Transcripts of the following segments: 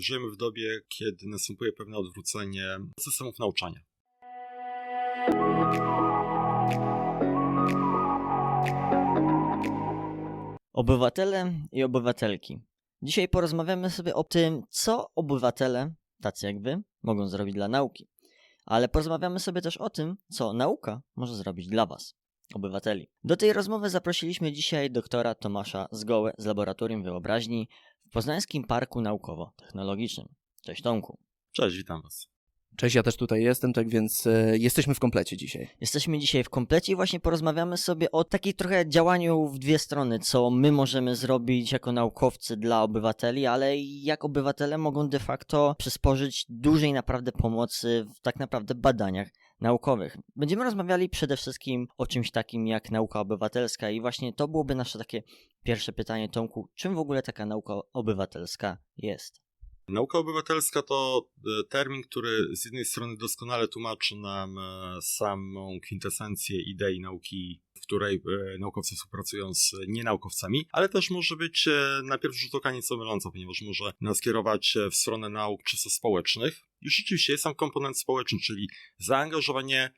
Żyjemy w dobie, kiedy następuje pewne odwrócenie systemów nauczania. Obywatele i obywatelki. Dzisiaj porozmawiamy sobie o tym, co obywatele, tacy jak wy, mogą zrobić dla nauki. Ale porozmawiamy sobie też o tym, co nauka może zrobić dla was, obywateli. Do tej rozmowy zaprosiliśmy dzisiaj doktora Tomasza Zgołę z Laboratorium Wyobraźni w Poznańskim Parku Naukowo-Technologicznym. Cześć Tomku. Cześć, witam Was. Cześć, ja też tutaj jestem, tak więc e, jesteśmy w komplecie dzisiaj. Jesteśmy dzisiaj w komplecie i właśnie porozmawiamy sobie o takiej trochę działaniu w dwie strony, co my możemy zrobić jako naukowcy dla obywateli, ale jak obywatele mogą de facto przysporzyć dużej naprawdę pomocy w tak naprawdę badaniach naukowych. Będziemy rozmawiali przede wszystkim o czymś takim jak nauka obywatelska i właśnie to byłoby nasze takie pierwsze pytanie, Tomku, czym w ogóle taka nauka obywatelska jest? Nauka obywatelska to e, termin, który z jednej strony doskonale tłumaczy nam e, samą kwintesencję idei nauki, w której e, naukowcy współpracują z nienaukowcami, ale też może być na pierwszy rzut oka nieco myląco, ponieważ może nas kierować w stronę nauk czysto społecznych. I rzeczywiście jest tam komponent społeczny, czyli zaangażowanie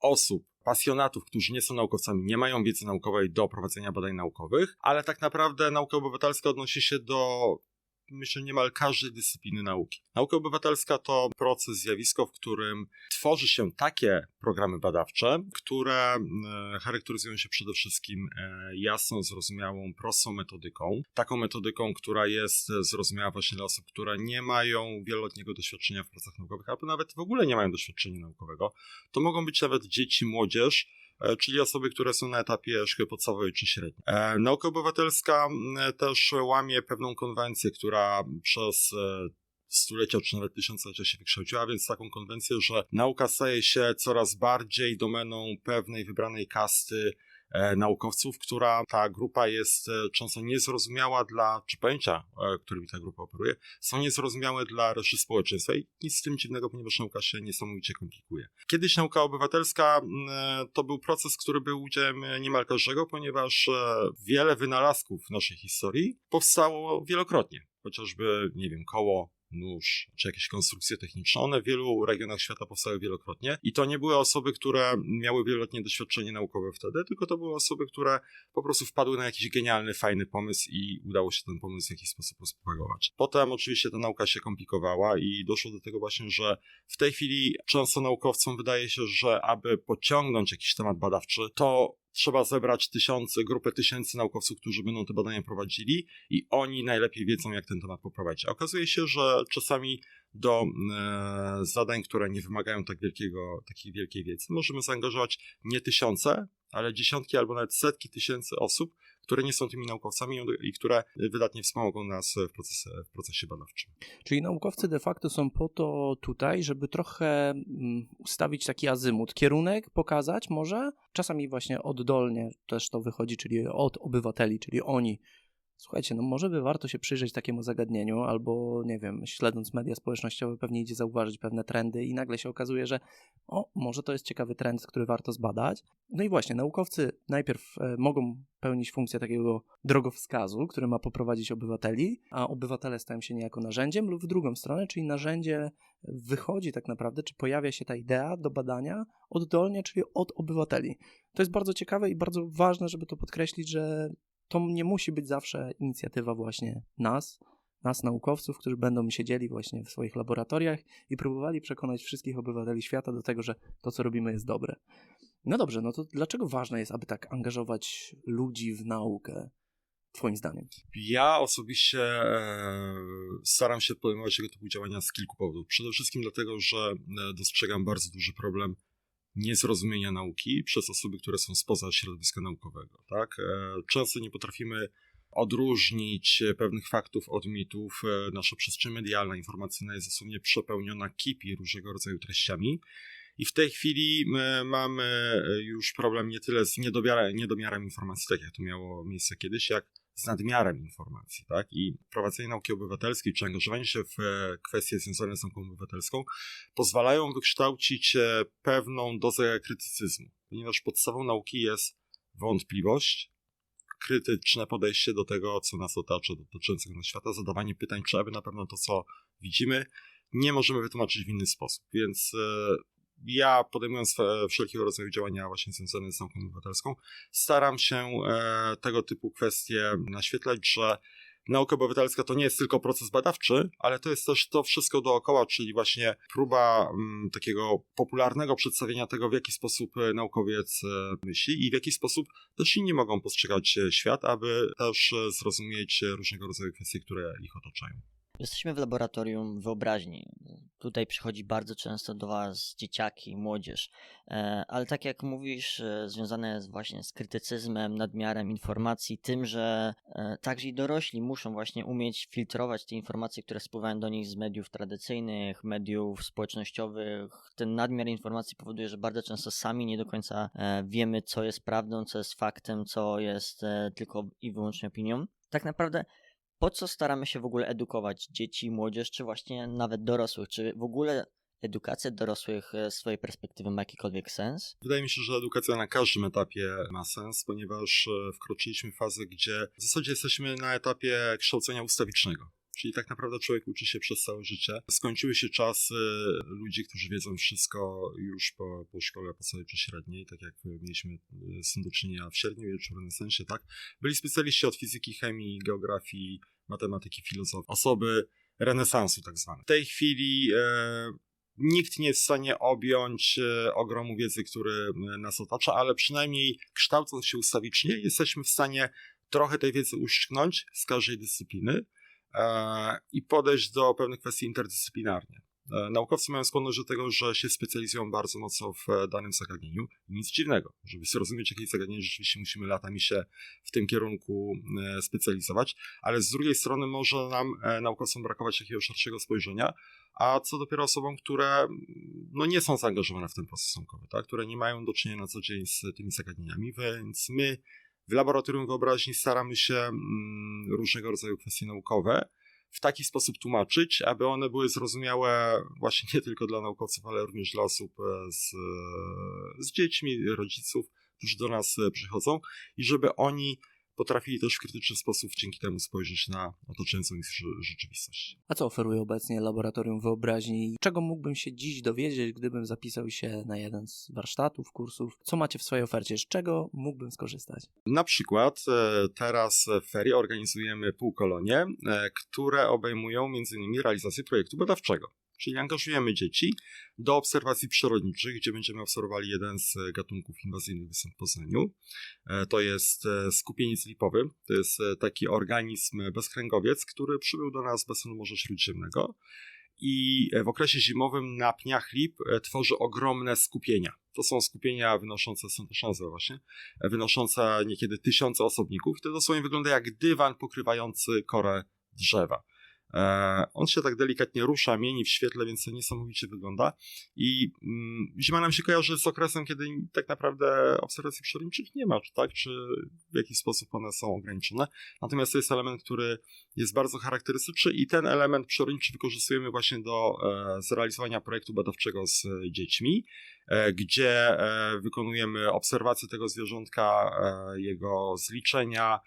osób, pasjonatów, którzy nie są naukowcami, nie mają wiedzy naukowej do prowadzenia badań naukowych, ale tak naprawdę nauka obywatelska odnosi się do myślę, niemal każdej dyscypliny nauki. Nauka obywatelska to proces, zjawisko, w którym tworzy się takie programy badawcze, które e, charakteryzują się przede wszystkim e, jasną, zrozumiałą, prostą metodyką. Taką metodyką, która jest zrozumiała właśnie dla osób, które nie mają wieloletniego doświadczenia w pracach naukowych, albo nawet w ogóle nie mają doświadczenia naukowego. To mogą być nawet dzieci, młodzież, E, czyli osoby, które są na etapie szkoły podstawowej czy średniej. E, nauka obywatelska też łamie pewną konwencję, która przez e, stulecia czy nawet tysiąclecia się wykształciła, więc taką konwencję, że nauka staje się coraz bardziej domeną pewnej wybranej kasty E, naukowców, która ta grupa jest e, często niezrozumiała dla, czy pojęcia, e, którymi ta grupa operuje, są niezrozumiałe dla reszty społeczeństwa i nic z tym dziwnego, ponieważ nauka się niesamowicie komplikuje. Kiedyś nauka obywatelska to był proces, który był udziałem niemal każdego, ponieważ wiele wynalazków w naszej historii powstało wielokrotnie. Chociażby, nie wiem, koło, nóż, czy jakieś konstrukcje techniczne. One w wielu regionach świata powstały wielokrotnie i to nie były osoby, które miały wieloletnie doświadczenie naukowe wtedy, tylko to były osoby, które po prostu wpadły na jakiś genialny, fajny pomysł i udało się ten pomysł w jakiś sposób rozpropagować. Potem oczywiście ta nauka się komplikowała i doszło do tego właśnie, że w tej chwili często naukowcom wydaje się, że aby pociągnąć jakiś temat badawczy, to trzeba zebrać tysiące, grupę tysięcy naukowców, którzy będą te badania prowadzili i oni najlepiej wiedzą, jak ten temat poprowadzić. A okazuje się, że czasami do e, zadań, które nie wymagają tak wielkiego, takiej wielkiej wiedzy, możemy zaangażować nie tysiące, ale dziesiątki albo nawet setki tysięcy osób, które nie są tymi naukowcami i które wydatnie wspomogą nas w procesie, w procesie badawczym. Czyli naukowcy de facto są po to tutaj, żeby trochę mm, ustawić taki azymut, kierunek pokazać może, czasami właśnie oddolnie też to wychodzi, czyli od obywateli, czyli oni Słuchajcie, no może by warto się przyjrzeć takiemu zagadnieniu, albo nie wiem, śledząc media społecznościowe, pewnie idzie zauważyć pewne trendy i nagle się okazuje, że o, może to jest ciekawy trend, który warto zbadać. No i właśnie, naukowcy najpierw e, mogą pełnić funkcję takiego drogowskazu, który ma poprowadzić obywateli, a obywatele stają się niejako narzędziem, lub w drugą stronę, czyli narzędzie wychodzi tak naprawdę, czy pojawia się ta idea do badania oddolnie, czyli od obywateli. To jest bardzo ciekawe i bardzo ważne, żeby to podkreślić, że to nie musi być zawsze inicjatywa właśnie nas, nas naukowców, którzy będą siedzieli właśnie w swoich laboratoriach i próbowali przekonać wszystkich obywateli świata do tego, że to, co robimy, jest dobre. No dobrze, no to dlaczego ważne jest, aby tak angażować ludzi w naukę? Twoim zdaniem? Ja osobiście e, staram się podejmować tego typu działania z kilku powodów. Przede wszystkim dlatego, że e, dostrzegam bardzo duży problem niezrozumienia nauki przez osoby, które są spoza środowiska naukowego. Tak? E, często nie potrafimy odróżnić pewnych faktów od mitów. E, nasza przestrzeń medialna, informacyjna jest dosłownie przepełniona kipi różnego rodzaju treściami. I w tej chwili mamy już problem nie tyle z niedomiarem, niedomiarem informacji, tak jak to miało miejsce kiedyś, jak z nadmiarem informacji, tak? I prowadzenie nauki obywatelskiej, czy angażowanie się w e, kwestie związane z nauką obywatelską pozwalają wykształcić e, pewną dozę krytycyzmu, ponieważ podstawą nauki jest wątpliwość, krytyczne podejście do tego, co nas otacza, dotyczącego świata, zadawanie pytań, czy aby na pewno to, co widzimy, nie możemy wytłumaczyć w inny sposób. Więc e, ja podejmując wszelkiego rodzaju działania właśnie związane z nauką obywatelską, staram się e, tego typu kwestie naświetlać, że nauka obywatelska to nie jest tylko proces badawczy, ale to jest też to wszystko dookoła, czyli właśnie próba m, takiego popularnego przedstawienia tego, w jaki sposób e, naukowiec e, myśli i w jaki sposób też inni mogą postrzegać świat, aby też zrozumieć różnego rodzaju kwestie, które ich otaczają. Jesteśmy w laboratorium wyobraźni. Tutaj przychodzi bardzo często do Was dzieciaki, młodzież, E, ale tak jak mówisz, e, związane jest właśnie z krytycyzmem, nadmiarem informacji, tym, że e, także i dorośli muszą właśnie umieć filtrować te informacje, które spływają do nich z mediów tradycyjnych, mediów społecznościowych. Ten nadmiar informacji powoduje, że bardzo często sami nie do końca wiemy, co jest prawdą, co jest faktem, co jest tylko i wyłącznie opinią. Tak naprawdę po co staramy się w ogóle edukować dzieci, młodzież, czy właśnie nawet dorosłych? Czy w ogóle edukacja dorosłych e, z swojej perspektywy ma jakikolwiek sens? Wydaje mi się, że edukacja na każdym etapie ma sens, ponieważ e, wkroczyliśmy w fazę, gdzie w zasadzie jesteśmy na etapie kształcenia ustawicznego. Czyli tak naprawdę człowiek uczy się przez całe życie. Skończyły się czasy ludzi, którzy wiedzą wszystko już po, po szkole podstawowej czy średniej, tak jak mieliśmy e, z tym do czynienia w średniowieczu, w renesansie, tak? Byli specjaliści od fizyki, chemii, geografii, matematyki, filozofii, osoby renesansu tak zwane. W tej chwili e, nikt nie jest w stanie objąć e, ogromu wiedzy, który e, nas otacza, ale przynajmniej kształcąc się ustawicznie, jesteśmy w stanie trochę tej wiedzy uszczknąć z każdej dyscypliny e, i podejść do pewnych kwestii interdyscyplinarnie. E, Naukowcy mają skłonność do tego, że się specjalizują bardzo mocno w e, danym zagadnieniu. Nic dziwnego, żeby zrozumieć jakieś zagadnienie, rzeczywiście musimy latami się w tym kierunku e, specjalizować, ale z drugiej strony może nam, naukowcom, brakować takiego szerszego spojrzenia, a co dopiero osobom, które mm, no, nie są zaangażowane w ten proces naukowy, tak? które nie mają do czynienia na co dzień z tymi zagadnieniami, więc my w laboratorium wyobraźni staramy się mm, różnego rodzaju kwestie naukowe w taki sposób tłumaczyć, aby one były zrozumiałe właśnie nie tylko dla naukowców, ale również dla osób e, z, z dziećmi, rodziców, którzy do nas e, przychodzą i żeby oni potrafili też w krytyczny sposób dzięki temu spojrzeć na otaczającą ich rze- rzeczywistość. A co oferuje obecnie Laboratorium Wyobraźni? Czego mógłbym się dziś dowiedzieć, gdybym zapisał się na jeden z warsztatów, kursów? Co macie w swojej ofercie? Z czego mógłbym skorzystać? Na przykład e, teraz w ferie organizujemy półkolonie, e, które obejmują m.in. realizację projektu badawczego. Czyli angażujemy dzieci do obserwacji przyrodniczych, gdzie będziemy obserwowali jeden z gatunków inwazyjnych występ w Poznaniu. E, To jest e, skupieniec lipowy. To jest e, taki organizm bezkręgowiec, który przybył do nas z basenu Morza Śródziemnego i w okresie zimowym na pniach lip e, tworzy ogromne skupienia. To są skupienia wynoszące, są też nazwa właśnie, e, wynoszące niekiedy tysiące osobników. I to dosłownie wygląda jak dywan pokrywający korę drzewa. E, on się tak delikatnie rusza, mieni w świetle, więc to niesamowicie wygląda. I mm, zima nam się kojarzy z okresem, kiedy tak naprawdę obserwacji przyrodniczych nie ma, czy tak, czy w jakiś sposób one są ograniczone. Natomiast to jest element, który jest bardzo charakterystyczny i ten element przyrodniczy wykorzystujemy właśnie do e, zrealizowania projektu badawczego z dziećmi, e, gdzie wykonujemy obserwację tego zwierzątka, jego zliczenia,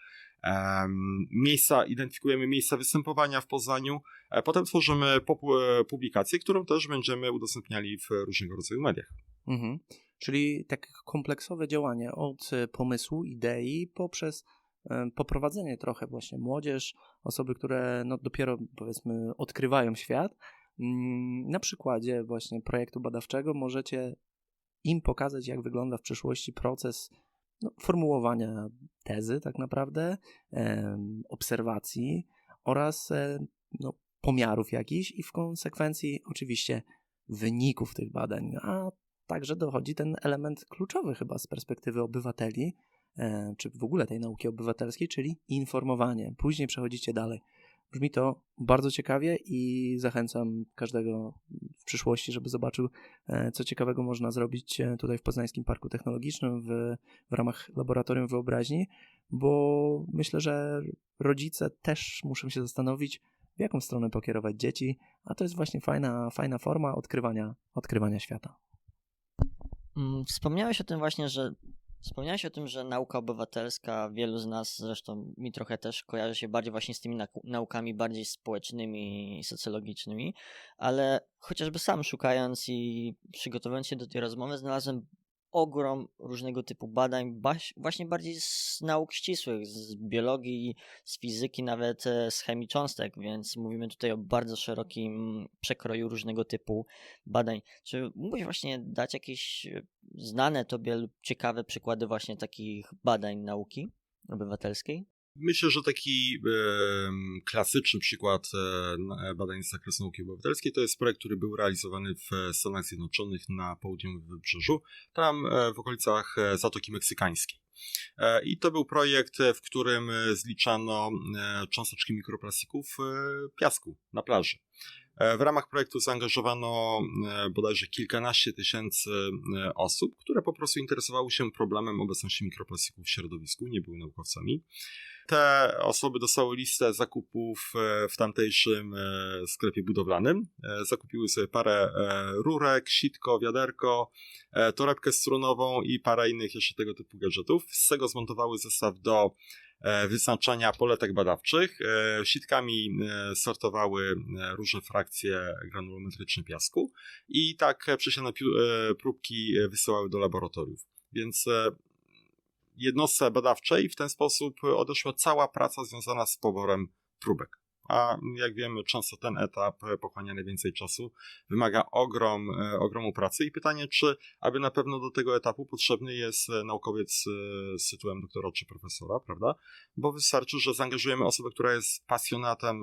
miejsca, identyfikujemy miejsca występowania w Poznaniu, e, potem tworzymy e, publikację, którą też będziemy udostępniali w różnego rodzaju mediach. Mhm. Czyli tak kompleksowe działanie od e, pomysłu, idei poprzez poprowadzenie trochę właśnie młodzież, osoby, które no dopiero powiedzmy odkrywają świat. Mm, Na przykładzie właśnie projektu badawczego możecie im pokazać, jak wygląda w przyszłości proces no, formułowania tezy, tak naprawdę, em, obserwacji oraz e, no, pomiarów jakichś i w konsekwencji oczywiście wyników tych badań. A także dochodzi ten element kluczowy chyba z perspektywy obywateli, e, czy w ogóle tej nauki obywatelskiej, czyli informowanie. Później przechodzicie dalej. Brzmi to bardzo ciekawie i zachęcam każdego w przyszłości, żeby zobaczył, e, co ciekawego można zrobić e, tutaj w Poznańskim Parku Technologicznym w, w ramach Laboratorium Wyobraźni, bo myślę, że rodzice też muszą się zastanowić, w jaką stronę pokierować dzieci, a to jest właśnie fajna, fajna forma odkrywania, odkrywania świata. Mm, Wspomniałeś o tym właśnie, że Wspomniałeś o tym, że nauka obywatelska, wielu z nas, zresztą mi trochę też kojarzy się bardziej właśnie z tymi nau- naukami bardziej społecznymi i socjologicznymi, ale chociażby sam szukając i przygotowując się do tej rozmowy, znalazłem ogrom różnego typu badań, właśnie bardziej z nauk ścisłych, z biologii, z fizyki, nawet e, z chemii cząstek, więc mówimy tutaj o bardzo szerokim przekroju różnego typu badań. Czy mógłbyś właśnie dać jakieś e, znane tobie lub ciekawe przykłady właśnie takich badań nauki obywatelskiej? Myślę, że taki e, klasyczny przykład e, badań z zakresu nauki obywatelskiej to jest projekt, który był realizowany w Stanach Zjednoczonych na południowym wybrzeżu, tam e, w okolicach e, Zatoki Meksykańskiej. E, I to był projekt, w którym zliczano e, cząsteczki mikroplastików piasku na plaży. W ramach projektu zaangażowano bodajże kilkanaście tysięcy osób, które po prostu interesowały się problemem obecności mikroplastików w środowisku, nie były naukowcami. Te osoby dostały listę zakupów w tamtejszym sklepie budowlanym. Zakupiły sobie parę rurek, sitko, wiaderko, torebkę strunową i parę innych jeszcze tego typu gadżetów. Z tego zmontowały zestaw do wyznaczania poletek badawczych. Sitkami sortowały różne frakcje granulometryczne piasku i tak przesiane próbki wysyłały do laboratoriów. Więc jednostce badawczej w ten sposób odeszła cała praca związana z poborem próbek. A jak wiemy, często ten etap pochłania najwięcej czasu, wymaga ogrom, ogromu pracy i pytanie, czy aby na pewno do tego etapu potrzebny jest naukowiec z tytułem doktora czy profesora, prawda? Bo wystarczy, że zaangażujemy osobę, która jest pasjonatem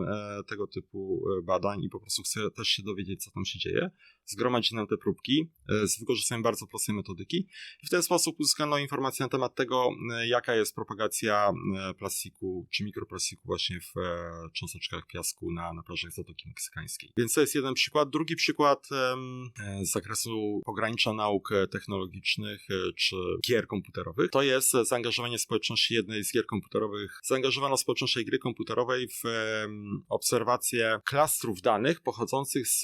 tego typu badań i po prostu chce też się dowiedzieć, co tam się dzieje, zgromadzi nam te próbki z wykorzystaniem bardzo prostej metodyki i w ten sposób uzyskano informacje na temat tego, jaka jest propagacja plastiku czy mikroplastiku właśnie w cząsteczkach piasku na, na plażach Zatoki Meksykańskiej. Więc to jest jeden przykład. Drugi przykład z zakresu pogranicza nauk technologicznych czy gier komputerowych to jest zaangażowanie społeczności jednej z gier komputerowych. Zaangażowano społeczność gry komputerowej w obserwację klastrów danych pochodzących z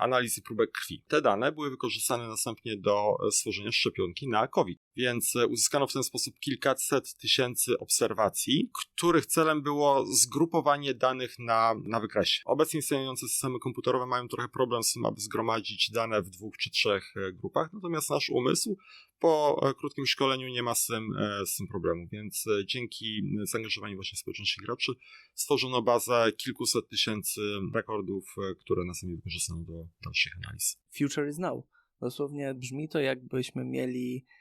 analizy próbek krwi. Te dane były wykorzystane następnie do stworzenia szczepionki na COVID, więc uzyskano w ten sposób kilkaset tysięcy obserwacji, których celem było zgrupowanie danych na, na wykresie. Obecnie istniejące systemy komputerowe mają trochę problem z tym, aby zgromadzić dane w dwóch czy trzech grupach, natomiast nasz umysł po krótkim szkoleniu nie ma z tym, z tym problemu, więc dzięki zaangażowaniu właśnie społeczności graczy stworzono bazę kilkuset tysięcy rekordów, które następnie wykorzystano do dalszych analiz. Future is now. Dosłownie brzmi to, jakbyśmy mieli e,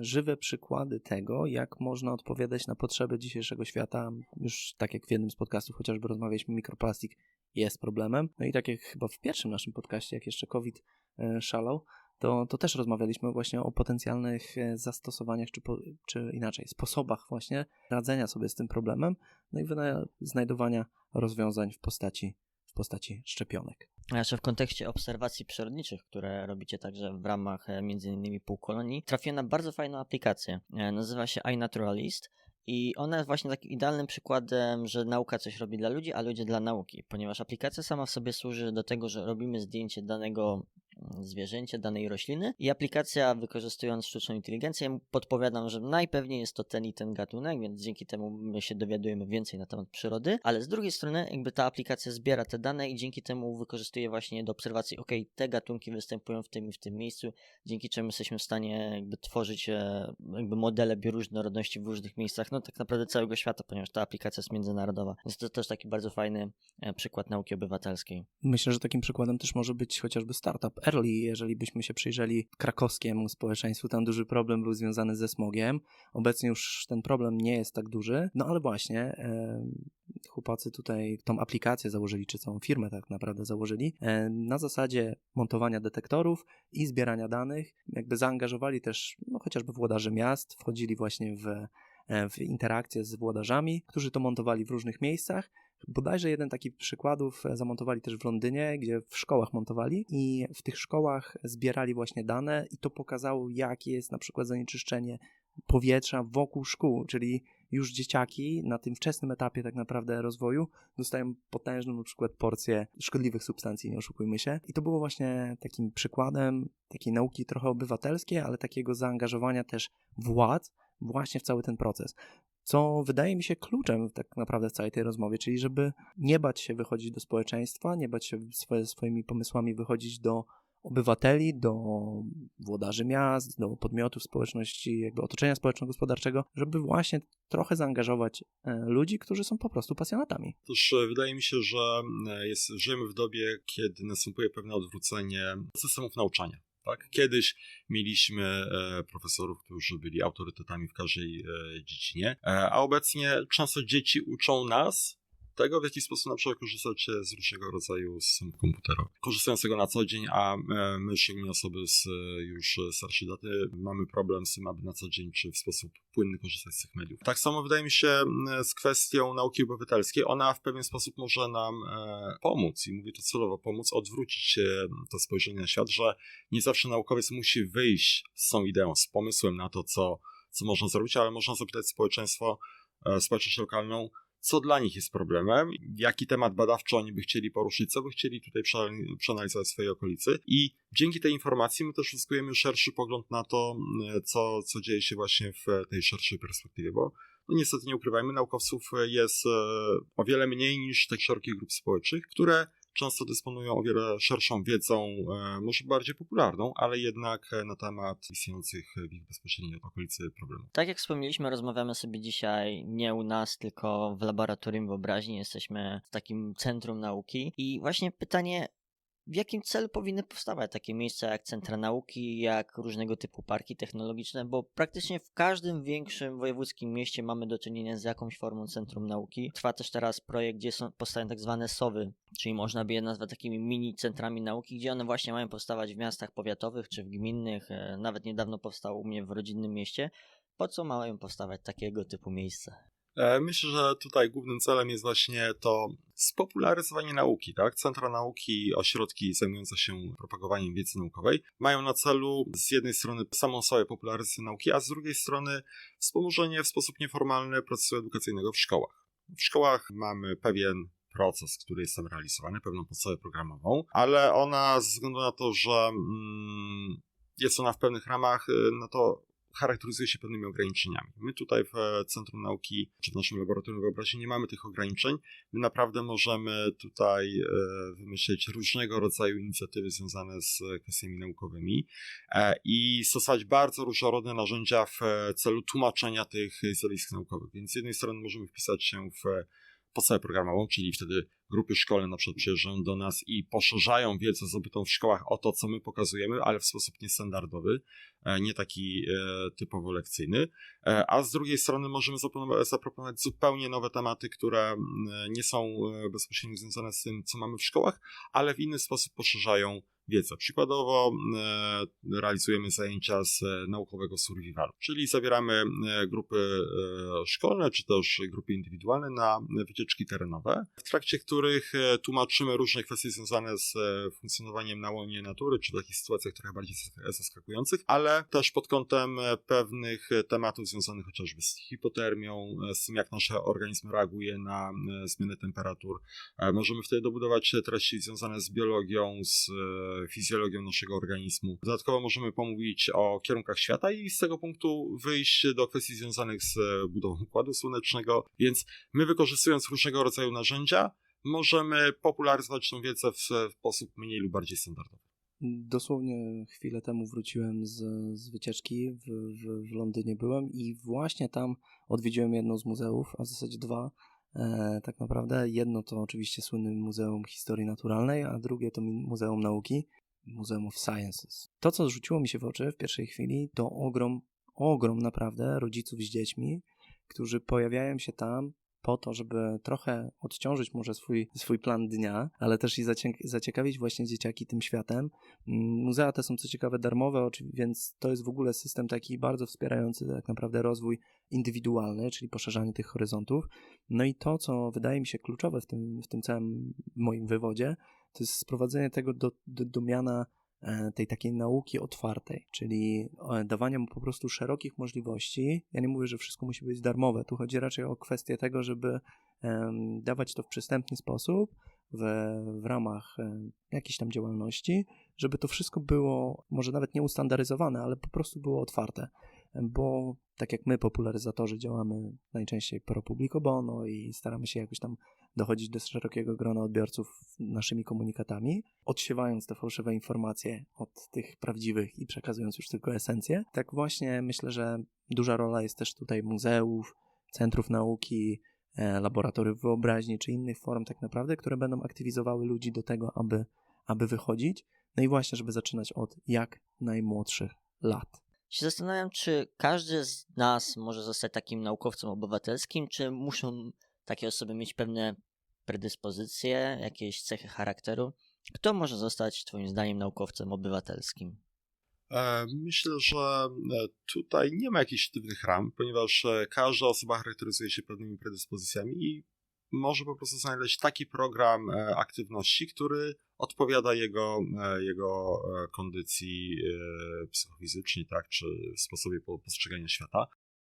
żywe przykłady tego, jak można odpowiadać na potrzeby dzisiejszego świata. Już tak jak w jednym z podcastów chociażby rozmawialiśmy, mikroplastik jest problemem. No i tak jak chyba w pierwszym naszym podcaście, jak jeszcze COVID e, szalał, to, to też rozmawialiśmy właśnie o potencjalnych zastosowaniach, czy, po, czy inaczej, sposobach właśnie radzenia sobie z tym problemem, no i znajdowania rozwiązań w postaci, postaci szczepionek. A jeszcze w kontekście obserwacji przyrodniczych, które robicie także w ramach m.in. półkolonii, trafiłem na bardzo fajną aplikację. Nazywa się iNaturalist. I ona jest właśnie takim idealnym przykładem, że nauka coś robi dla ludzi, a ludzie dla nauki, ponieważ aplikacja sama w sobie służy do tego, że robimy zdjęcie danego zwierzęcia, danej rośliny i aplikacja wykorzystując sztuczną inteligencję podpowiada, że najpewniej jest to ten i ten gatunek, więc dzięki temu my się dowiadujemy więcej na temat przyrody, ale z drugiej strony jakby ta aplikacja zbiera te dane i dzięki temu wykorzystuje właśnie do obserwacji, ok, te gatunki występują w tym i w tym miejscu, dzięki czemu jesteśmy w stanie jakby tworzyć e, jakby modele bioróżnorodności w różnych miejscach, no tak naprawdę całego świata, ponieważ ta aplikacja jest międzynarodowa, więc to też taki bardzo fajny e, przykład nauki obywatelskiej. Myślę, że takim przykładem też może być chociażby startup Early, jeżeli byśmy się przyjrzeli krakowskiemu społeczeństwu, tam duży problem był związany ze smogiem. Obecnie już ten problem nie jest tak duży, no ale właśnie e, chłopacy tutaj tą aplikację założyli, czy całą firmę tak naprawdę założyli, e, na zasadzie montowania detektorów i zbierania danych. Jakby zaangażowali też no, chociażby włodarzy miast, wchodzili właśnie w, e, w interakcję z włodarzami, którzy to montowali w różnych miejscach Bodajże jeden taki przykładów e, zamontowali też w Londynie, gdzie w szkołach montowali i w tych szkołach zbierali właśnie dane i to pokazało, jakie jest na przykład zanieczyszczenie powietrza wokół szkół, czyli już dzieciaki na tym wczesnym etapie tak naprawdę rozwoju dostają potężną na przykład porcję szkodliwych substancji, nie oszukujmy się. I to było właśnie takim przykładem takiej nauki trochę obywatelskiej, ale takiego zaangażowania też władz właśnie w cały ten proces. Co wydaje mi się kluczem tak naprawdę w całej tej rozmowie, czyli żeby nie bać się wychodzić do społeczeństwa, nie bać się swoje, swoimi pomysłami wychodzić do obywateli, do włodarzy miast, do podmiotów społeczności, jakby otoczenia społeczno-gospodarczego, żeby właśnie trochę zaangażować e, ludzi, którzy są po prostu pasjonatami. Też e, wydaje mi się, że e, jest, żyjemy w dobie, kiedy następuje pewne odwrócenie systemów nauczania. Tak? Kiedyś mieliśmy e, profesorów, którzy byli autorytetami w każdej e, dziedzinie, e, a obecnie często dzieci uczą nas tego, w jaki sposób na przykład korzystać z różnego rodzaju systemów komputerowych. Korzystają z tego na co dzień, a e, my, szczególnie osoby z e, już starszej daty, mamy problem z tym, aby na co dzień czy w sposób płynny korzystać z tych mediów. Tak samo wydaje mi się z kwestią nauki obywatelskiej. Ona w pewien sposób może nam e, pomóc i mówię to celowo, pomóc odwrócić to spojrzenie na świat, że nie zawsze naukowiec musi wyjść z tą ideą, z pomysłem na to, co, co można zrobić, ale można zapytać społeczeństwo, społeczność lokalną, co dla nich jest problemem, jaki temat badawczy oni by chcieli poruszyć, co by chcieli tutaj przeanal- przeanalizować w swojej okolicy. I dzięki tej informacji my też uzyskujemy szerszy pogląd na to, co, co dzieje się właśnie w tej szerszej perspektywie, bo no niestety nie ukrywajmy, naukowców jest e, o wiele mniej niż tych szerokich grup społecznych, które często dysponują o wiele szerszą wiedzą, e, może bardziej popularną, ale jednak e, na temat istniejących w ich bezpośredniej okolicy problemów. Tak jak wspomnieliśmy, rozmawiamy sobie dzisiaj nie u nas, tylko w laboratorium wyobraźni. Jesteśmy w takim centrum nauki. I właśnie pytanie, w jakim celu powinny powstawać takie miejsca jak centra nauki, jak różnego typu parki technologiczne, bo praktycznie w każdym większym wojewódzkim mieście mamy do czynienia z jakąś formą centrum nauki. Trwa też teraz projekt, gdzie są powstają tak zwane SOWY, czyli można by je nazwać takimi mini centrami nauki, gdzie one właśnie mają powstawać w miastach powiatowych czy w gminnych. E, Nawet niedawno powstał u mnie w rodzinnym mieście. Po co mają powstawać takiego typu miejsca? E, Myślę, że tutaj głównym celem jest właśnie to spopularyzowanie nauki, tak? Centra nauki, ośrodki zajmujące się propagowaniem wiedzy naukowej mają na celu z jednej strony samą sobie popularyzację nauki, a z drugiej strony wspomożenie w sposób nieformalny procesu edukacyjnego w szkołach. W szkołach mamy pewien proces, który jest tam realizowany, pewną podstawę programową, ale ona ze względu na to, że mm, jest ona w pewnych ramach, y, no to charakteryzuje się pewnymi ograniczeniami. My tutaj w e, Centrum Nauki, w naszym laboratorium wyobraźni nie mamy tych ograniczeń. My naprawdę możemy tutaj e, wymyśleć różnego rodzaju inicjatywy związane z kwestiami naukowymi e, i stosować bardzo różnorodne narzędzia w celu tłumaczenia tych zjawisk naukowych. Więc z jednej strony możemy wpisać się w podstawę programową, czyli wtedy grupy szkolne na przykład przyjeżdżają do nas i poszerzają wiedzę zdobytą w szkołach o to, co my pokazujemy, ale w sposób niestandardowy, e, nie taki e, typowo lekcyjny. E, A z drugiej strony możemy zaproponować, zupełnie nowe tematy, które nie są bezpośrednio związane z tym, co mamy w szkołach, ale w inny sposób poszerzają wiedzę. Przykładowo realizujemy zajęcia z naukowego survivalu, czyli zabieramy grupy szkolne czy też grupy indywidualne na wycieczki terenowe, w trakcie których e, tłumaczymy różne kwestie związane z e, funkcjonowaniem na łonie natury, czy w takich sytuacjach trochę bardziej zask- zaskakujących, ale też pod kątem e, pewnych tematów związanych chociażby z hipotermią, z tym jak nasz organizm reaguje na zmianę temperatur. Możemy wtedy dobudować treści związane z biologią, z fizjologią naszego organizmu. Dodatkowo możemy pomówić o kierunkach świata i z tego punktu wyjść do kwestii związanych z budową układu słonecznego, więc my wykorzystując różnego rodzaju narzędzia, możemy popularyzować tą wiedzę w sposób mniej lub bardziej standardowy. Dosłownie chwilę temu wróciłem z, z wycieczki, w, w, w Londynie byłem i właśnie tam odwiedziłem jedno z muzeów, a w zasadzie dwa. E, tak naprawdę jedno to oczywiście słynne Muzeum Historii Naturalnej, a drugie to Muzeum Nauki, Muzeum of Sciences. To, co rzuciło mi się w oczy w pierwszej chwili, to ogrom, ogrom naprawdę rodziców z dziećmi, którzy pojawiają się tam po to, żeby trochę odciążyć może swój, swój plan dnia, ale też i zacie, zaciekawić właśnie dzieciaki tym światem. Mm, Muzea te są co ciekawe darmowe, więc to jest w ogóle system taki bardzo wspierający tak naprawdę rozwój indywidualny, czyli poszerzanie tych horyzontów. No i to, co wydaje mi się kluczowe w tym, w tym całym moim wywodzie, to jest sprowadzenie tego do, do, do miana tej takiej nauki otwartej, czyli e, dawania mu po prostu szerokich możliwości. Ja nie mówię, że wszystko musi być darmowe. Tu chodzi raczej o kwestię tego, żeby dawać to w przystępny sposób, w, w ramach e, jakiejś tam działalności, żeby to wszystko było może nawet nie ustandaryzowane, ale po prostu było otwarte. Bo tak jak my, popularyzatorzy, działamy najczęściej pro publico bono i staramy się jakoś tam dochodzić do szerokiego grona odbiorców naszymi komunikatami, odsiewając te fałszywe informacje od tych prawdziwych i przekazując już tylko esencję. Tak właśnie myślę, że duża rola jest też tutaj muzeów, centrów nauki, e, laboratoriów wyobraźni czy innych form tak naprawdę, które będą aktywizowały ludzi do tego, aby, aby wychodzić. No i właśnie, żeby zaczynać od jak najmłodszych lat. Się zastanawiam, czy każdy z nas może zostać takim naukowcem obywatelskim, czy muszą takie osoby mieć pewne predyspozycje, jakieś cechy charakteru? Kto może zostać, Twoim zdaniem, naukowcem obywatelskim? E, Myślę, że e, tutaj nie ma jakichś sztywnych ram, ponieważ e, każda osoba charakteryzuje się pewnymi predyspozycjami i może po prostu znaleźć taki program aktywności, który odpowiada jego, jego kondycji psychofizycznej, tak, czy sposobie po- postrzegania świata.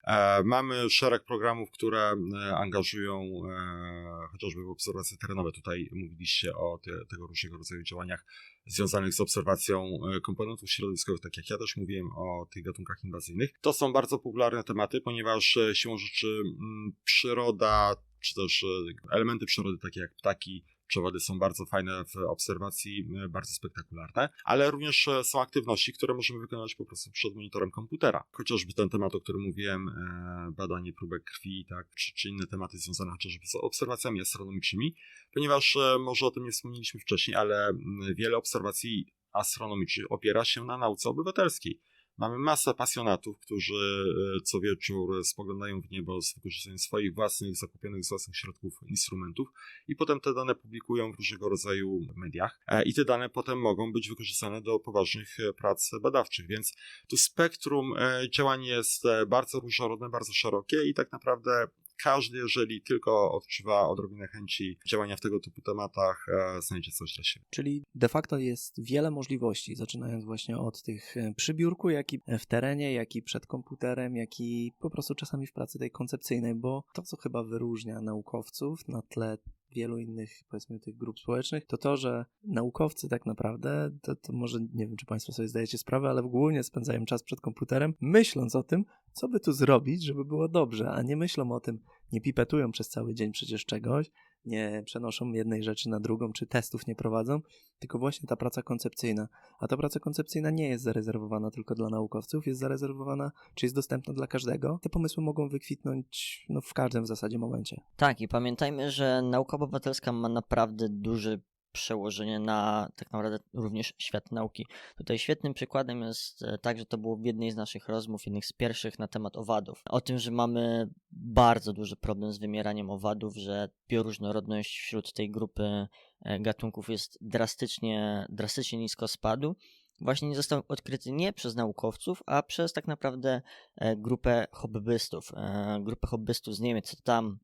E, Mamy szereg programów, które e, angażują e, chociażby w obserwacje terenowe. Tutaj mówiliście o te, tego różnego rodzaju działaniach związanych z obserwacją komponentów środowiskowych, tak jak ja też mówiłem o tych gatunkach inwazyjnych. To są bardzo popularne tematy, ponieważ siłą rzeczy mm, przyroda, czy też elementy przyrody, takie jak ptaki, przewody są bardzo fajne w obserwacji, e, bardzo spektakularne, ale również e, są aktywności, które możemy wykonać po prostu przed monitorem komputera. Chociażby ten temat, o którym mówiłem, e, badanie próbek krwi, tak, czy, czy inne tematy związane chociażby z obserwacjami astronomicznymi, ponieważ e, może o tym nie wspomnieliśmy wcześniej, ale mm, wiele obserwacji astronomicznych opiera się na nauce obywatelskiej. Mamy masę pasjonatów, którzy e, co wieczór spoglądają w niebo z wykorzystaniem swoich własnych, zakupionych z własnych środków instrumentów i potem te dane publikują w różnego rodzaju mediach. E, I te dane potem mogą być wykorzystane do poważnych e, prac badawczych, więc tu spektrum działań jest bardzo różnorodne, bardzo szerokie i tak naprawdę każdy, jeżeli tylko odczuwa odrobinę chęci działania w tego typu tematach, e, znajdzie coś dla siebie. Czyli de facto jest wiele możliwości, zaczynając właśnie od tych e, przy biurku, jak i w terenie, jak i przed komputerem, jak i po prostu czasami w pracy tej koncepcyjnej, bo to, co chyba wyróżnia naukowców na tle wielu innych, powiedzmy, tych grup społecznych, to to, że naukowcy tak naprawdę, to, to może, nie wiem, czy Państwo sobie zdajecie sprawę, ale głównie spędzają czas przed komputerem, myśląc o tym, co by tu zrobić, żeby było dobrze, a nie myślą o tym, nie pipetują przez cały dzień przecież czegoś, nie przenoszą jednej rzeczy na drugą, czy testów nie prowadzą, tylko właśnie ta praca koncepcyjna. A ta praca koncepcyjna nie jest zarezerwowana tylko dla naukowców, jest zarezerwowana, czy jest dostępna dla każdego. Te pomysły mogą wykwitnąć no, w każdym w zasadzie momencie. Tak, i pamiętajmy, że nauka obywatelska ma naprawdę duże przełożenie na tak naprawdę również świat nauki. Tutaj świetnym przykładem jest e, tak, że to było w jednej z naszych rozmów, jednych z pierwszych na temat owadów. O tym, że mamy bardzo duży problem z wymieraniem owadów, że bioróżnorodność wśród tej grupy e, gatunków jest drastycznie, drastycznie nisko spadu. Właśnie nie został odkryty nie przez naukowców, a przez tak naprawdę e, grupę hobbystów. Grupę hobbystów z Niemiec, co tam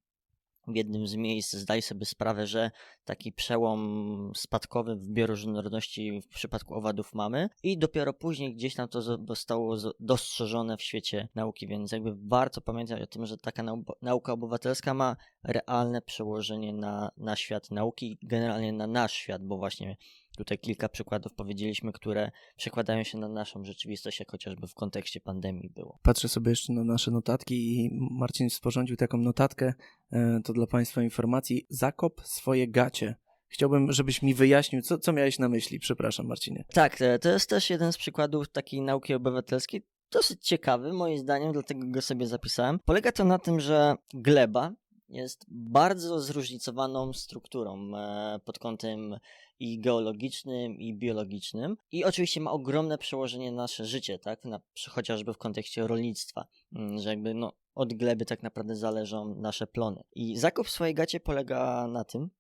w jednym z miejsc zdali sobie sprawę, że taki przełom spadkowy w bioróżnorodności w przypadku owadów mamy i dopiero później gdzieś tam to zo- zostało zo- dostrzeżone w świecie nauki, więc jakby warto pamiętać o tym, że taka nau- nauka obywatelska ma realne przełożenie na, na świat nauki, generalnie na nasz świat, bo właśnie tutaj kilka przykładów powiedzieliśmy, które przekładają się na naszą rzeczywistość, jak chociażby w kontekście pandemii było. Patrzę sobie jeszcze na nasze notatki i Marcin sporządził taką notatkę, e, to dla Państwa informacji. Zakop swoje gacie. Chciałbym, żebyś mi wyjaśnił, co, co miałeś na myśli. Przepraszam, Marcinie. Tak, e, to jest też jeden z przykładów takiej nauki obywatelskiej. Dosyć ciekawy, moim zdaniem, dlatego go sobie zapisałem. Polega to na tym, że gleba jest bardzo zróżnicowaną strukturą e, pod kątem i geologicznym, i biologicznym. I oczywiście ma ogromne przełożenie na nasze życie, tak? Na, chociażby w kontekście rolnictwa, Mm, że jakby no, od gleby tak naprawdę zależą nasze plony. I zakup w swojej gacie polega na tym,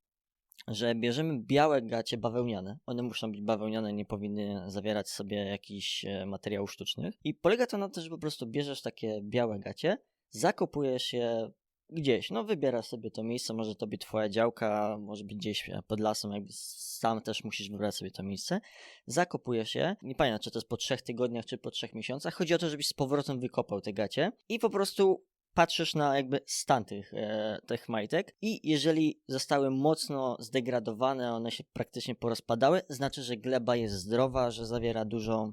że bierzemy białe gacie bawełniane. One muszą być bawełniane, nie powinny zawierać sobie jakichś e, materiałów sztucznych. I polega to na tym, że po prostu bierzesz takie białe gacie, zakopujesz je gdzieś, no wybierasz sobie to miejsce, może to być twoja działka, może być gdzieś e, pod lasem, jakby sam też musisz wybrać sobie to miejsce, zakopujesz je, nie pamiętam czy to jest po trzech tygodniach, czy po trzech miesiącach, chodzi o to, żebyś z powrotem wykopał te gacie i po prostu patrzysz na jakby stan tych, e, tych majtek i jeżeli zostały mocno zdegradowane, one się praktycznie porozpadały, znaczy, że gleba jest zdrowa, że zawiera dużo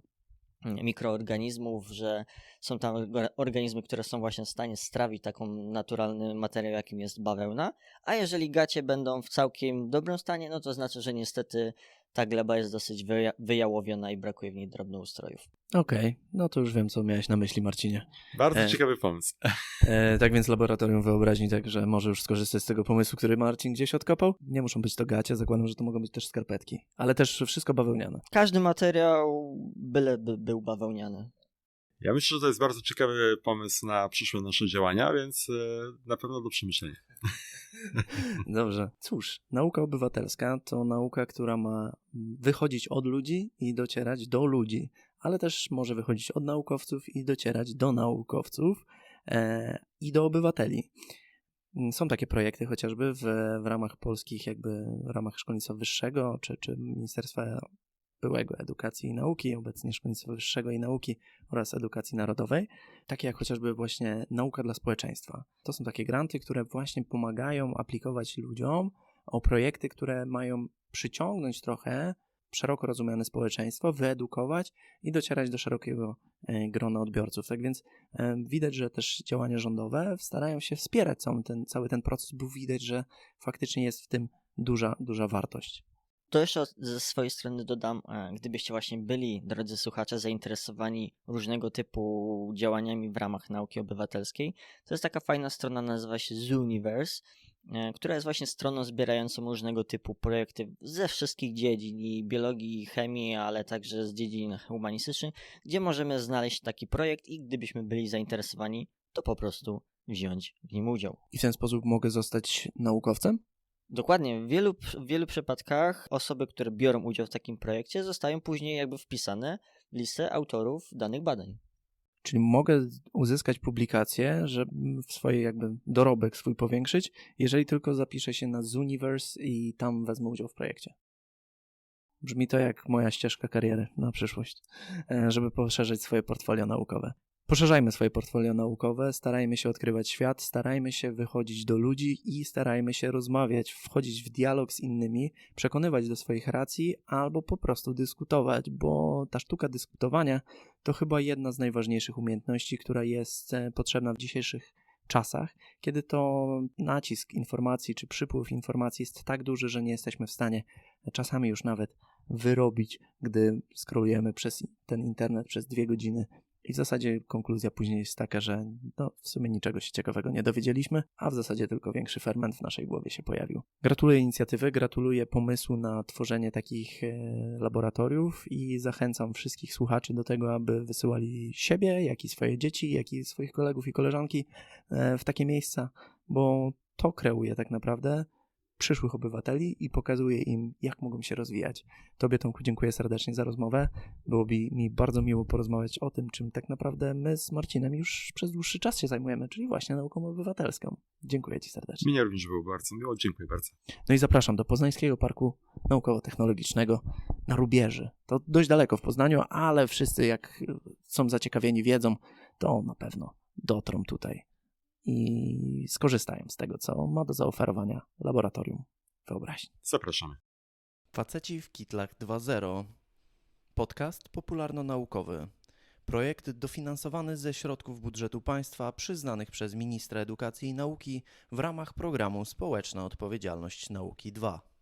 mikroorganizmów, że są tam orga- organizmy, które są właśnie w stanie strawić taką naturalny materiał, jakim jest bawełna, a jeżeli gacie będą w całkiem dobrym stanie, no to znaczy, że niestety ta gleba jest dosyć wyja- wyjałowiona i brakuje w niej drobnoustrojów. Okej, no to już wiem, co miałeś na myśli, Marcinie. Bardzo E. ciekawy pomysł. E, tak więc laboratorium wyobraźni także może już skorzystać z tego pomysłu, który Marcin gdzieś odkopał. Nie muszą być to gacie, zakładam, że to mogą być też skarpetki, ale też wszystko bawełniane. Każdy materiał byleby był bawełniany. Ja myślę, że to jest bardzo ciekawy pomysł na przyszłe nasze działania, więc e, na pewno do przemyślenia. Dobrze. Cóż, nauka obywatelska to nauka, która ma wychodzić od ludzi i docierać do ludzi, ale też może wychodzić od naukowców i docierać do naukowców e, i do obywateli. Są takie projekty chociażby w, w ramach polskich, jakby w ramach szkolnictwa wyższego, czy, czy Ministerstwa byłego Edukacji i Nauki, obecnie Szkolnictwa Wyższego i Nauki oraz Edukacji Narodowej, takie jak chociażby właśnie Nauka dla Społeczeństwa. To są takie granty, które właśnie pomagają aplikować ludziom o projekty, które mają przyciągnąć trochę szeroko rozumiane społeczeństwo, wyedukować i docierać do szerokiego e, grona odbiorców. Tak więc e, widać, że też działania rządowe starają się wspierać cały ten, cały ten proces, bo widać, że faktycznie jest w tym duża, duża wartość. To jeszcze ze swojej strony dodam, e, gdybyście właśnie byli, drodzy słuchacze, zainteresowani różnego typu działaniami w ramach nauki obywatelskiej, to jest taka fajna strona, nazywa się Zooniverse, e, która jest właśnie stroną zbierającą różnego typu projekty ze wszystkich dziedzin, i biologii, i chemii, ale także z dziedzin humanistycznych, gdzie możemy znaleźć taki projekt i gdybyśmy byli zainteresowani, to po prostu wziąć w nim udział. I w ten sposób mogę zostać naukowcem? Dokładnie. W wielu, w wielu przypadkach osoby, które biorą udział w takim projekcie, zostają później jakby wpisane w listę autorów danych badań. Czyli mogę uzyskać publikację, żeby w swojej jakby dorobek swój powiększyć, jeżeli tylko zapiszę się na Zooniverse i tam wezmę udział w projekcie. Brzmi to jak moja ścieżka kariery na przyszłość, e, żeby poszerzyć swoje portfolio naukowe. Poszerzajmy swoje portfolio naukowe, starajmy się odkrywać świat, starajmy się wychodzić do ludzi i starajmy się rozmawiać, wchodzić w dialog z innymi, przekonywać do swoich racji albo po prostu dyskutować, bo ta sztuka dyskutowania to chyba jedna z najważniejszych umiejętności, która jest e, potrzebna w dzisiejszych czasach, kiedy to nacisk informacji czy przypływ informacji jest tak duży, że nie jesteśmy w stanie czasami już nawet wyrobić, gdy scrollujemy przez ten internet przez dwie godziny. I w zasadzie konkluzja później jest taka, że no, w sumie niczego się ciekawego nie dowiedzieliśmy, a w zasadzie tylko większy ferment w naszej głowie się pojawił. Gratuluję inicjatywy, gratuluję pomysłu na tworzenie takich e, laboratoriów i zachęcam wszystkich słuchaczy do tego, aby wysyłali siebie, jak i swoje dzieci, jak i swoich kolegów i koleżanki e, w takie miejsca, bo to kreuje tak naprawdę przyszłych obywateli i pokazuje im, jak mogą się rozwijać. Tobie, Tomku, dziękuję serdecznie za rozmowę. Byłoby mi bardzo miło porozmawiać o tym, czym tak naprawdę my z Marcinem już przez dłuższy czas się zajmujemy, czyli właśnie nauką obywatelską. Dziękuję Ci serdecznie. Mnie również było bardzo miło, dziękuję bardzo. No i zapraszam do Poznańskiego Parku Naukowo-Technologicznego na Rubieży. To dość daleko w Poznaniu, ale wszyscy jak są zaciekawieni wiedzą, to na pewno dotrą tutaj i skorzystają z tego, co ma do zaoferowania laboratorium wyobraźni. Zapraszamy. Faceci w Kitlach 2.0. Podcast popularno-naukowy. Projekt dofinansowany ze środków budżetu państwa przyznanych przez ministra edukacji i nauki w ramach programu Społeczna Odpowiedzialność Nauki 2.